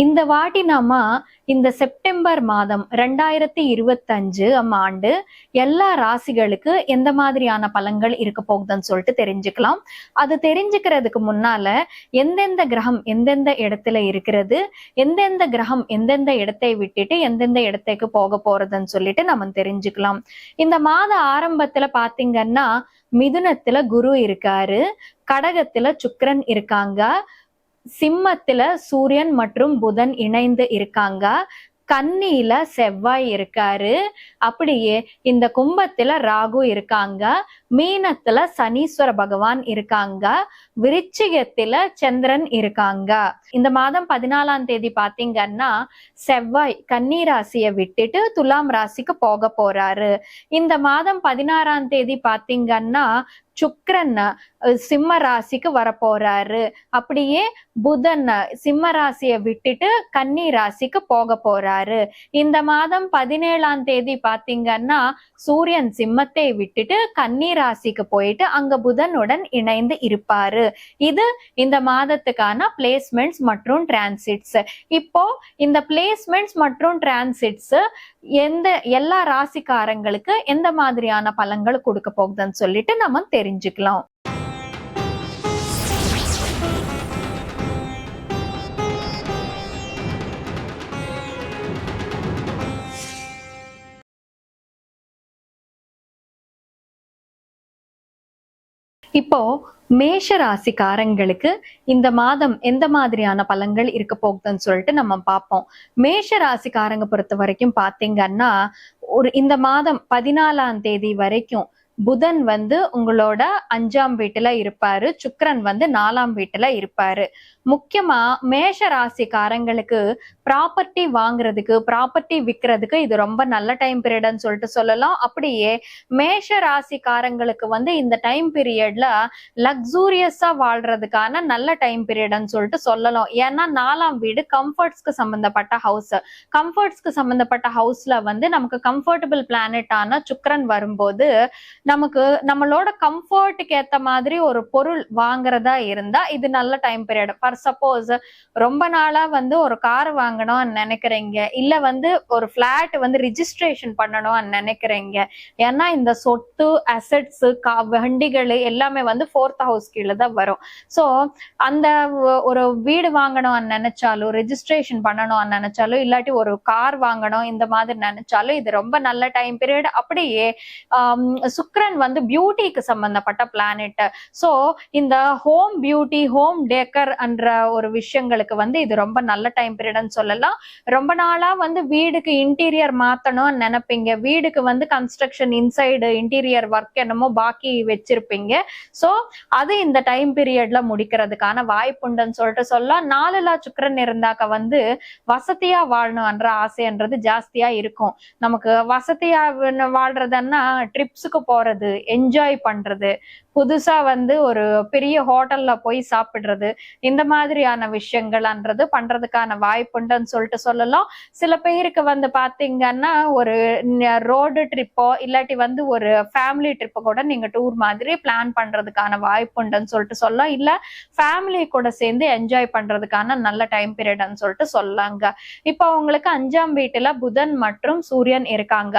இந்த வாட்டி நாம இந்த செப்டம்பர் மாதம் ரெண்டாயிரத்தி இருபத்தஞ்சு ஆண்டு எல்லா ராசிகளுக்கு எந்த மாதிரியான பலன்கள் இருக்க போகுதுன்னு சொல்லிட்டு தெரிஞ்சுக்கலாம். அது தெரிஞ்சுக்கிறதுக்கு முன்னால எந்தெந்த கிரகம் எந்தெந்த இடத்துல இருக்கிறது எந்தெந்த கிரகம் எந்தெந்த இடத்தை விட்டுட்டு எந்தெந்த இடத்துக்கு போக போறதுன்னு சொல்லிட்டு நம்ம தெரிஞ்சுக்கலாம். இந்த மாத ஆரம்பத்துல பாத்தீங்கன்னா மிதுனத்துல குரு இருக்காரு கடகத்துல சுக்கரன் இருக்காங்க சிம்மத்துல சூரியன் மற்றும் புதன் இணைந்து இருக்காங்க. கன்னியில செவ்வாய் இருக்காரு. அப்படியே இந்த கும்பத்துல ராகு இருக்காங்க. மீனத்துல சனீஸ்வர பகவான் இருக்காங்க. விருச்சிகத்துல சந்திரன் இருக்காங்க. இந்த மாதம் பதினாலாம் தேதி பாத்தீங்கன்னா செவ்வாய் கன்னி ராசியை விட்டுட்டு துலாம் ராசிக்கு போக போறாரு. இந்த மாதம் பதினாறாம் தேதி பாத்தீங்கன்னா சுக்ரன் சிம்ம ராசிக்கு வர போறாரு அப்படியே புதன் சிம்ம ராசியை விட்டுட்டு கன்னி ராசிக்கு போக போறாரு. இந்த மாதம் பதினேழாம் தேதி பாத்தீங்கன்னா சூரியன் சிம்மத்தை விட்டுட்டு கன்னி ராசிக்கு போயிட்டு அங்க புதனுடன் இணைந்து இருப்பாரு. இது இந்த மாதத்துக்கான பிளேஸ்மெண்ட்ஸ் மற்றும் டிரான்சிட்ஸ் இப்போ இந்த பிளேஸ்மெண்ட்ஸ் மற்றும் டிரான்சிட்ஸ் எந்த எல்லா ராசிக்காரங்களுக்கு எந்த மாதிரியான பலன்கள் கொடுக்க போகுதுன்னு சொல்லிட்டு நம்ம தெரிஞ்சுக்கலாம். இப்போ மேஷ ராசிக்காரங்களுக்கு இந்த மாதம் எந்த மாதிரியான பலன்கள் இருக்க போகுதுன்னு சொல்லிட்டு நம்ம பார்ப்போம். மேஷ ராசிக்காரங்க பொறுத்த வரைக்கும் பாத்தீங்கன்னா ஒரு இந்த மாதம் பதினாலாம் தேதி வரைக்கும் புதன் வந்து உங்களோட அஞ்சாம் வீட்டுல இருப்பாரு. சுக்கரன் வந்து நாலாம் வீட்டுல இருப்பாரு. முக்கியமா மேஷ ராசிக்காரங்களுக்கு ப்ராப்பர்ட்டி வாங்குறதுக்கு ப்ராப்பர்ட்டி விற்கிறதுக்கு இது ரொம்ப நல்ல டைம் பீரியட்னு சொல்லிட்டு சொல்லலாம். அப்படியே மேஷ ராசிக்காரங்களுக்கு வந்து இந்த டைம் பீரியட்ல லக்ஸூரியஸா வாழ்றதுக்கான நல்ல டைம் பீரியட்னு சொல்லிட்டு சொல்லலாம். ஏன்னா நாலாம் வீடு கம்ஃபர்ட்ஸ்க்கு சம்பந்தப்பட்ட ஹவுஸ் கம்ஃபர்ட்ஸ்க்கு சம்பந்தப்பட்ட ஹவுஸ்ல வந்து நமக்கு கம்ஃபர்டபுள் பிளானட்டான சுக்கரன் வரும்போது நமக்கு நம்மளோட கம்ஃபர்ட்டுக்கு ஏத்த மாதிரி ஒரு பொருள் வாங்குறதா இருந்தா இது நல்ல டைம் பீரியட். ஃபார் சப்போஸ் ரொம்ப நாளா வந்து ஒரு கார் வாங்கணும்னு நினைக்கிறீங்க. இல்ல வந்து ஒரு பிளாட் வந்து ரிஜிஸ்ட்ரேஷன் பண்ணணும்னு நினைக்கிறீங்க. ஏன்னா இந்த சொத்து அசெட்ஸ் வண்டிகள் எல்லாமே வந்து ஃபோர்த் ஹவுஸ் கீழே தான் வரும். ஸோ அந்த ஒரு வீடு வாங்கணும்னு நினைச்சாலும் ரெஜிஸ்ட்ரேஷன் பண்ணணும்னு நினைச்சாலும் இல்லாட்டி ஒரு கார் வாங்கணும் இந்த மாதிரி நினைச்சாலும் இது ரொம்ப நல்ல டைம் பீரியட் அப்படியே சுக்கர சுக்கிரன் வந்து பியூட்டிக்கு சம்பந்தப்பட்ட பிளானெட் ஸோ இந்த ஹோம் பியூட்டி ஹோம் டேக்கர் என்ற ஒரு விஷயங்களுக்கு வந்து இது ரொம்ப நல்ல டைம் பீரியட்னு சொல்லலாம். ரொம்ப நாளா வந்து வீடுக்கு இன்டீரியர் மாத்தணும்னு நினைப்பீங்க. வீடுக்கு வந்து கன்ஸ்ட்ரக்ஷன் இன்சைடு இன்டீரியர் ஒர்க் என்னமோ பாக்கி வச்சிருப்பீங்க. ஸோ அது இந்த டைம் பீரியட்ல முடிக்கிறதுக்கான வாய்ப்புண்டுன்னு சொல்லிட்டு சொல்லலாம். நாலுலா சுக்கரன் இருந்தாக்க வந்து வசதியா வாழணும்ன்ற ஆசைன்றது ஜாஸ்தியா இருக்கும். நமக்கு வசதியா வாழ்றதுன்னா ட்ரிப்ஸுக்கு போறது என்ஜாய் பண்றது புதுசா வந்து ஒரு பெரிய ஹோட்டல்ல போய் சாப்பிடுறது இந்த மாதிரியான விஷயங்கள்ன்றது பண்றதுக்கான வாய்ப்புண்டுன்னு சொல்லிட்டு சொல்லலாம். சில பேருக்கு வந்து பாத்தீங்கன்னா ஒரு ரோடு ட்ரிப்போ இல்லாட்டி வந்து ஒரு ஃபேமிலி ட்ரிப்போ கூட நீங்க டூர் மாதிரி பிளான் பண்றதுக்கான வாய்ப்புண்டுன்னு சொல்லிட்டு சொல்லலாம். இல்ல ஃபேமிலி கூட சேர்ந்து என்ஜாய் பண்றதுக்கான நல்ல டைம் பீரியட்னு சொல்லிட்டு சொல்லாங்க இப்போ உங்களுக்கு அஞ்சாம் வீட்டுல புதன் மற்றும் சூரியன் இருக்காங்க.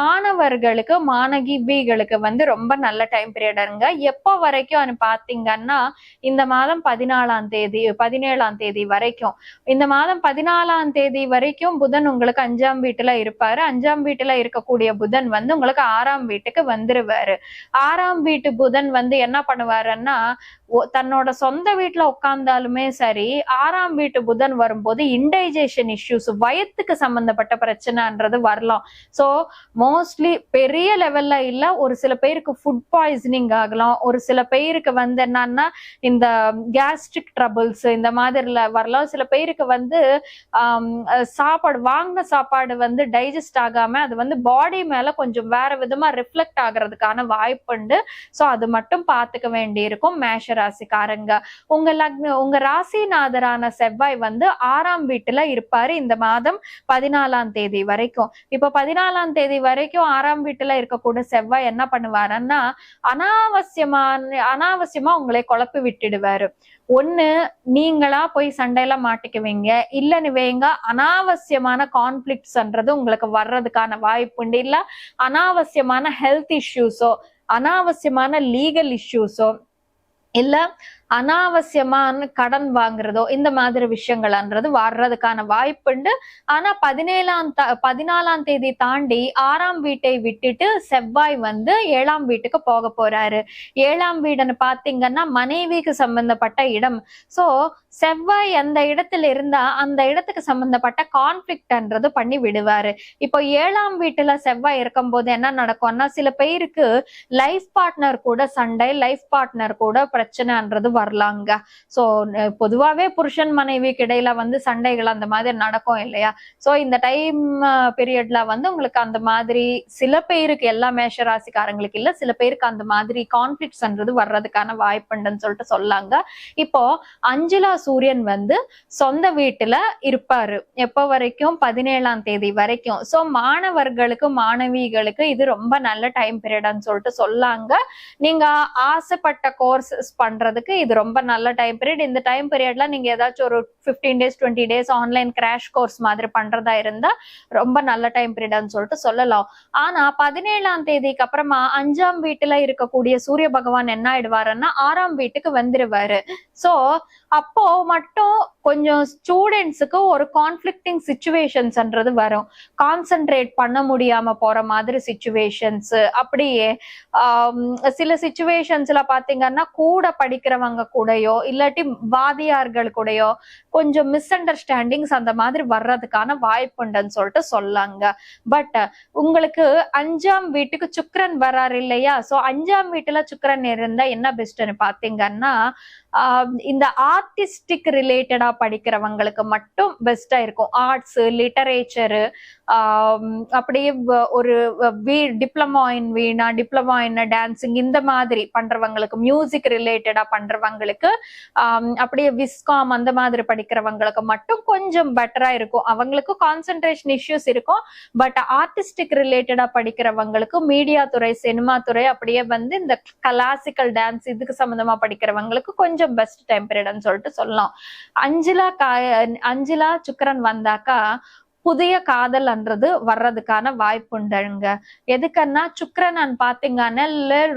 மாணவர்களுக்கு மாணவிகளுக்கு வந்து ரொம்ப நல்ல டைம் பீரியடுங்க எப்போ வரைக்கும் பாத்தீங்கன்னா இந்த மாதம் பதினாலாம் தேதி பதினேழாம் தேதி வரைக்கும். இந்த மாதம் பதினாலாம் தேதி வரைக்கும் புதன் உங்களுக்கு அஞ்சாம் வீட்டுல இருப்பாரு. அஞ்சாம் வீட்டுல இருக்கக்கூடிய புதன் வந்து உங்களுக்கு ஆறாம் வீட்டுக்கு வந்துருவாரு. ஆறாம் வீட்டு புதன் வந்து என்ன பண்ணுவாருன்னா தன்னோட சொந்த வீட்டுல உட்கார்ந்தாலுமே சரி ஆறாம் வீட்டு புதன் வரும்போது இன்டைஜேஷன் இஷ்யூஸ் வயத்துக்கு சம்பந்தப்பட்ட பிரச்சனைன்றது வரலாம். சோ மோஸ்ட்லி பெரிய லெவல்ல இல்ல ஒரு சில பேருக்கு ஃபுட் பாய்சனிங் ஆகலாம். வரலாம் ஒரு சில பேருக்கு வந்து என்னன்னா இந்த கேஸ்ட்ரிக் ட்ரபிள்ஸ் இந்த மாதிரில வரலாம். சில பேருக்கு வந்து சாப்பாடு வாங்கின சாப்பாடு வந்து டைஜஸ்ட் ஆகாம அது வந்து பாடி மேல கொஞ்சம் வேற விதமா ரிஃப்ளெக்ட் ஆகுறதுக்கான வாய்ப்புண்டு சோ அது மட்டும் பார்த்துக்க வேண்டி இருக்கும் மேஷ ராசிக்காரங்க. உங்க லக்ன உங்க ராசிநாதரான செவ்வாய் வந்து ஆறாம் வீட்டுல இருப்பாரு இந்த மாதம் பதினாலாம் தேதி வரைக்கும். இப்ப பதினாலாம் தேதி வரைக்கும் ஆறாம் வீட்டுல இருக்கக்கூடிய செவ்வாய் என்ன பண்ணுவாருன்னா அனாவசியமான அனாவசியமா உங்களை குழப்பி விட்டுடுவாரு. ஒண்ணு நீங்களா போய் சண்டையில மாட்டிக்குவீங்க. இல்லன்னு வைங்க அனாவசியமான கான்ஃபிளிக்ட்ஸ்ன்றது உங்களுக்கு வர்றதுக்கான வாய்ப்புண்டு இல்ல அனாவசியமான ஹெல்த் இஷ்யூஸோ அனாவசியமான லீகல் இஷ்யூஸோ இல்ல அனாவசியமான கடன் வாங்குறதோ இந்த மாதிரி விஷயங்கள்ன்றது வர்றதுக்கான வாய்ப்புண்டு. ஆனா பதினேழாம் பதினாலாம் தேதி தாண்டி ஆறாம் வீட்டை விட்டுட்டு செவ்வாய் வந்து ஏழாம் வீட்டுக்கு போக போறாரு. ஏழாம் வீடுன்னு பாத்தீங்கன்னா மனைவிக்கு சம்பந்தப்பட்ட இடம். சோ செவ்வாய் அந்த இடத்துல இருந்தா அந்த இடத்துக்கு சம்பந்தப்பட்ட கான்ஃபிளிக்ட்ன்றது பண்ணி விடுவாரு. இப்போ ஏழாம் வீட்டுல செவ்வாய் இருக்கும் போது என்ன நடக்கும்னா சில பேருக்கு லைஃப் பார்ட்னர் கூட சண்டை லைஃப் பார்ட்னர் கூட பிரச்சனைன்றது வரலாங்க. சோ பொதுவாவே புருஷன் மனைவிக்கு இடையில வந்து சண்டைகள் அந்த மாதிரி நடக்கும் இல்லையா? சோ இந்த டைம் பீரியட்ல வந்து உங்களுக்கு அந்த மாதிரி சில பேருக்கு எல்லா மேஷ ராசிக்காரங்களுக்கு இல்ல சில பேருக்கு அந்த மாதிரி கான்ஃபிளிக்ஸ்ன்றது வர்றதுக்கான வாய்ப்புண்டுன்னு சொல்லிட்டு சொல்லாங்க. இப்போ அஞ்சுலா சூரியன் வந்து சொந்த வீட்டுல இருப்பாரு. எப்ப வரைக்கும்? பதினேழாம் தேதி வரைக்கும். சோ மாணவர்களுக்கு மாணவிகளுக்கு இது ரொம்ப நல்ல டைம் பீரியட்னு சொல்லிட்டு சொல்லாங்க. நீங்க ஆசைப்பட்ட கோர்சஸ் பண்றதுக்கு இது ரொம்ப நல்ல டைம் பீரியட் இந்த டைம் பீரியட்ல நீங்க ஏதாச்சும் ஒரு 15 days twenty days online crash course மாதிரி பண்றதா இருந்தா ரொம்ப நல்ல டைம் பீரியட்னு சொல்லிட்டு சொல்லலாம். ஆனா பதினேழாம் தேதிக்கு அப்புறமா அஞ்சாம் வீட்டுல இருக்கக்கூடிய சூரிய பகவான் என்ன ஆயிடுவாருன்னா ஆறாம் வீட்டுக்கு வந்துருவாரு. சோ அப்போ மட்டும் கொஞ்சம் ஸ்டூடெண்ட்ஸுக்கு ஒரு கான்ஃபிளிக்டிங் சுச்சுவேஷன்ஸ்ன்றது வரும். கான்சென்ட்ரேட் பண்ண முடியாம போற மாதிரி சுச்சுவேஷன்ஸ் அப்படியே சில சுச்சுவேஷன்ஸ்ல பாத்தீங்கன்னா கூட படிக்கிறவங்க கூடயோ இல்லாட்டி வாதியார்கள் கூடயோ கொஞ்சம் மிஸ் அண்டர்ஸ்டாண்டிங்ஸ் அந்த மாதிரி வர்றதுக்கான வாய்ப்புண்டுன்னு சொல்லிட்டு சொல்லாங்க. பட் உங்களுக்கு அஞ்சாம் வீட்டுக்கு சுக்கரன் வராரு இல்லையா? சோ அஞ்சாம் வீட்டுல சுக்கரன் இருந்தா என்ன பெஸ்ட்னு பாத்தீங்கன்னா இந்த ஆர்டிஸ்டிக் ரிலேட்டடா படிக்கிறவங்களுக்கு மட்டும் பெஸ்டா இருக்கும். ஆர்ட்ஸ் லிட்டரேச்சரு அப்படியே ஒரு ஒரு diploma in veena diploma in dancing இந்த மாதிரி பண்றவங்களுக்கு மியூசிக் ரிலேட்டடா பண்றவங்களுக்கு அப்படியே விஸ்காம் அந்த மாதிரி படிக்கிறவங்களுக்கு மட்டும் கொஞ்சம் பெட்டரா இருக்கும். அவங்களுக்கு கான்சென்ட்ரேஷன் இஷ்யூஸ் இருக்கும். பட் ஆர்டிஸ்டிக் ரிலேட்டடா படிக்கிறவங்களுக்கு மீடியா துறை சினிமா துறை அப்படியே வந்து இந்த கிளாசிக்கல் டான்ஸ் இதுக்கு சம்பந்தமா படிக்கிறவங்களுக்கு கொஞ்சம் பெஸ்ட் டைம் பீரியட்னு சொல்லிட்டு சொல்லலாம். அஞ்சிலா கா அஞ்சிலா சுக்கரன் வந்தாக்கா புதிய காதல்ன்றது வர்றதுக்கான வாய்ப்புண்டுங்க. எதுக்குன்னா சுக்கிரன் பாத்தீங்கன்னா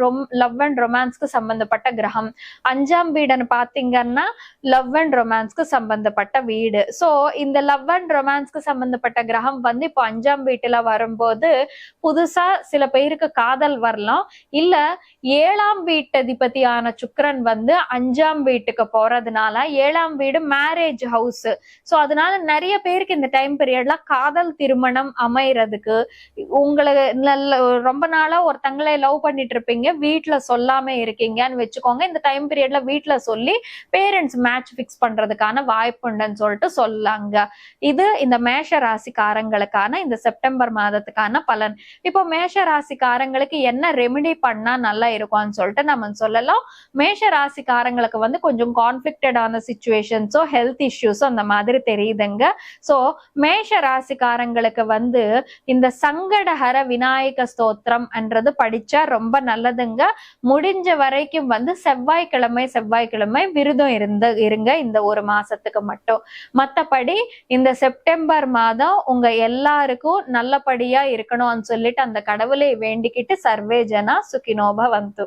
ரொம் லவ் அண்ட் ரொமான்ஸ்க்கு சம்பந்தப்பட்ட கிரகம். அஞ்சாம் வீடுன்னு பாத்தீங்கன்னா லவ் அண்ட் ரொமான்ஸ்க்கு சம்பந்தப்பட்ட வீடு. சோ இந்த லவ் அண்ட் ரொமான்ஸ்க்கு சம்பந்தப்பட்ட கிரகம் வந்து இப்போ அஞ்சாம் வீட்டுல வரும்போது புதுசா சில பேருக்கு காதல் வரலாம். இல்ல ஏழாம் வீட்டதிபதியான சுக்கரன் வந்து அஞ்சாம் வீட்டுக்கு போறதுனால ஏழாம் வீடு மேரேஜ் ஹவுஸ் சோ அதனால நிறைய பேருக்கு இந்த டைம் பீரியட்ல காதல் திருமணம் அமையறதுக்கு உங்களை நல்ல ரொம்ப நாளா ஒருத்தங்களை லவ் பண்ணிட்டு இருப்பீங்க. வீட்டுல சொல்லாம இருக்கீங்கன்னு வச்சுக்கோங்க. இந்த டைம் பீரியட்ல வீட்ல சொல்லி பேரண்ட்ஸ் மேட்ச் பிக்ஸ் பண்றதுக்கான வாய்ப்புண்டுன்னு சொல்லிட்டு சொல்லாங்க. இது இந்த மேஷ ராசிக்காரங்களுக்கான இந்த செப்டம்பர் மாதத்துக்கான பலன். இப்போ மேஷ ராசிக்காரங்களுக்கு என்ன ரெமிடி பண்ணா நல்லா இருக்கும்னு சொல்லிட்டு நம்ம சொல்லலாம். மேஷ ராசிக்காரங்களுக்கு வந்து கொஞ்சம் கான்ஃபிளிக்டடான சுச்சுவேஷன்ஸோ ஹெல்த் இஷ்யூஸோ அந்த மாதிரி தெரியுதுங்க. சோ மேஷ ராசிக்காரங்களுக்கு வந்து இந்த சங்கடஹர விநாயக ஸ்தோத்திரம் என்றது படிச்சா ரொம்ப நல்லதுங்க. முடிஞ்ச வரைக்கும் வந்து செவ்வாய்க்கிழமை செவ்வாய்க்கிழமை விருதம் இருந்த இருங்க இந்த ஒரு மாசத்துக்கு மட்டும். மத்தபடி இந்த செப்டம்பர் மாதம் உங்க எல்லாருக்கும் நல்லபடியா இருக்கணும்னு சொல்லிட்டு அந்த கடவுளை வேண்டிக்கிட்டு சர்வேஜனா சுகினோபா சுகினோப வந்து